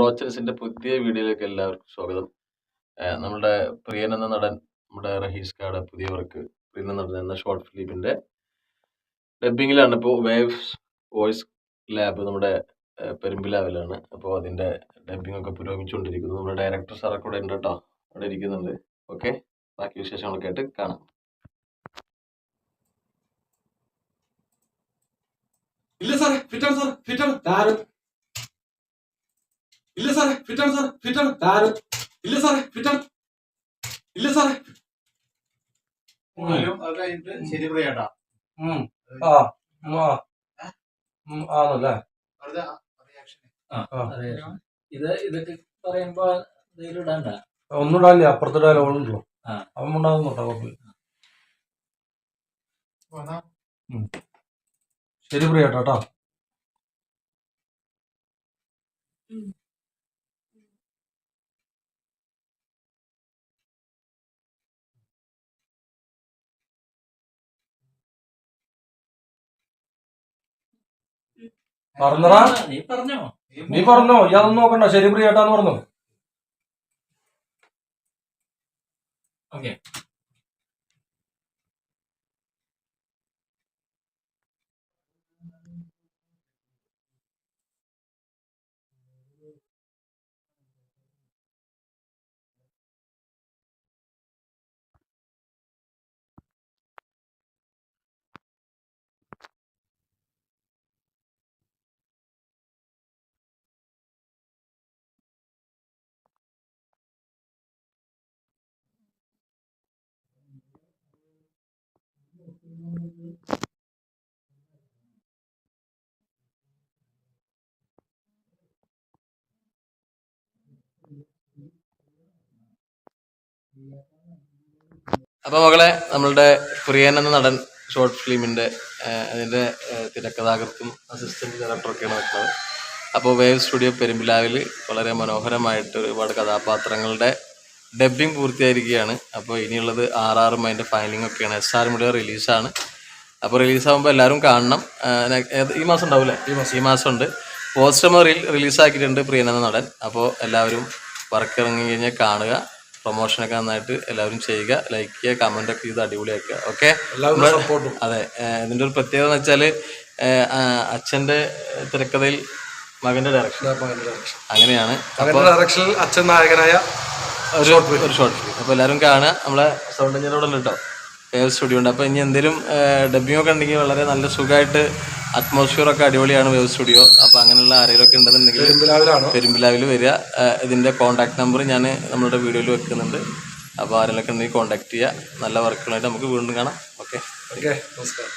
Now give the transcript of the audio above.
ബ്രോച്ചേഴ്സിന്റെ പുതിയ വീഡിയോയിലേക്ക് എല്ലാവർക്കും സ്വാഗതം. നമ്മുടെ പ്രിയൻ എന്ന നടൻ നമ്മുടെ റഹീസ് കാട് പുതിയ വർക്ക് പ്രിയൻ എന്ന നടൻ എന്ന ഷോർട്ട് ഫിലിമിന്റെ ഡബിങ്ങിലാണ് ഇപ്പോൾ വേവ്സ് വോയിസ് ലാബ് നമ്മുടെ പെരുമ്പിലാവിലാണ്. അപ്പോൾ അതിന്റെ ഡബിംഗ് ഒക്കെ പുരോഗമിച്ചുകൊണ്ടിരിക്കുന്നു. നമ്മുടെ ഡയറക്ടർ സാറൊക്കെ ഇവിടെ ഉണ്ട് കേട്ടോ അവിടെ ഇരിക്കുന്നുണ്ട്. ഓക്കെ ബാക്കി വിശേഷങ്ങളൊക്കെ ആയിട്ട് കാണാം. ഇല്ല സാറേ ഫിറ്റാണ് സാർ ഫിറ്റാണ് താരം ഇല്ല സാറേ ഫിറ്റാണ് സാറേ ഫിറ്റാണ് ഇല്ല സാറേ ഫിറ്റാണ് ഇല്ല സാറേ. പോയാലും അത് കഴിഞ്ഞിട്ട് ശരി പറയാട്ടാ. ആ. ആണല്ലേ. ഇത് ഇതൊക്കെ പറയുമ്പോ എന്തെങ്കിലും ഇടണ്ട. ഒന്നുണ്ടാവില്ല അപ്പുറത്തെ ഡയലോഗുണ്ടല്ലോ. അവൻ ഉണ്ടാകുന്നുണ്ടോ കുഴപ്പമില്ല. ശരി പ്രിയ കേട്ടോ പറഞ്ഞടാ നീ പറഞ്ഞോ. നീ പറഞ്ഞോ. ഇയാളൊന്നും നോക്കണ്ട. ശരി പ്രിയേട്ടാന്ന് പറഞ്ഞു. ഓക്കെ. അപ്പൊ മകളെ നമ്മളുടെ പ്രിയൻ എന്ന നടൻ ഷോർട്ട് ഫിലിമിന്റെ അതിന്റെ തിരക്കഥാകൃത്തും അസിസ്റ്റന്റ് ഡയറക്ടറൊക്കെയാണ് വെക്കുന്നത് അപ്പോൾ വേവ് സ്റ്റുഡിയോ പെരുമ്പിലാവിൽ വളരെ മനോഹരമായിട്ട് ഒരുപാട് കഥാപാത്രങ്ങളുടെ ഡബ്ബിംഗ് പൂർത്തിയായിരിക്കുകയാണ്. അപ്പോൾ ഇനിയുള്ളത് ആർ ആറാറും അതിന്റെ ഫൈനലിംഗ് ഒക്കെയാണ്. എസ് ആർ മുടിയ റിലീസാണ് അപ്പോൾ റിലീസാകുമ്പോൾ എല്ലാവരും കാണണം. ഈ മാസം ഉണ്ടാവില്ല? ഈ മാസം. ഈ മാസം ഉണ്ട്. പോസ്റ്റർ റിലീസാക്കിയിട്ടുണ്ട് പ്രിയൻ എന്ന നടൻ. അപ്പോൾ എല്ലാവരും വർക്ക് ഇറങ്ങി കഴിഞ്ഞാൽ കാണുക. പ്രൊമോഷനൊക്കെ നന്നായിട്ട് എല്ലാവരും ചെയ്യുക. ലൈക്ക് ചെയ്യുക കമന്റ് ഒക്കെ ചെയ്ത് അടിപൊളിയാക്കുക. ഓക്കെ അതെ ഇതിന്റെ ഒരു പ്രത്യേകത എന്ന് വെച്ചാൽ അച്ഛന്റെ തിരക്കഥയിൽ മകന്റെ ഡയറക്ഷൻ അങ്ങനെയാണ്. ഡയറക്ഷനിൽ അച്ഛൻ നായകനായ ഒരു ഒരു ഷോർട്ട് ഫിലിം അപ്പോൾ എല്ലാവരും കാണുക. നമ്മളെ സൗണ്ട് എഞ്ചിനോടെ കേട്ടോ വേവ് സ്റ്റുഡിയോ ഉണ്ട്. അപ്പോൾ ഇനി എന്തെങ്കിലും ഡബിങ് ഒക്കെ ഉണ്ടെങ്കിൽ വളരെ നല്ല സുഖമായിട്ട് അറ്റ്മോസ്ഫിയർ ഒക്കെ അടിപൊളിയാണ് വേവ് സ്റ്റുഡിയോ അപ്പോൾ അങ്ങനെയുള്ള ആരെങ്കിലും ഒക്കെ ഉണ്ടെന്നുണ്ടെങ്കിൽ പെരുമ്പിലാവിൽ വരിക. ഇതിന്റെ കോൺടാക്ട് നമ്പർ ഞാൻ നമ്മളുടെ വീഡിയോയിൽ വെക്കുന്നുണ്ട്. അപ്പോൾ ആരെങ്കിലും ഒക്കെ ഉണ്ടെങ്കിൽ കോൺടാക്ട് ചെയ്യുക. നല്ല വർക്കുകളായിട്ട് നമുക്ക് വീണ്ടും കാണാം. ഓക്കെ ഓക്കെ നമസ്കാരം.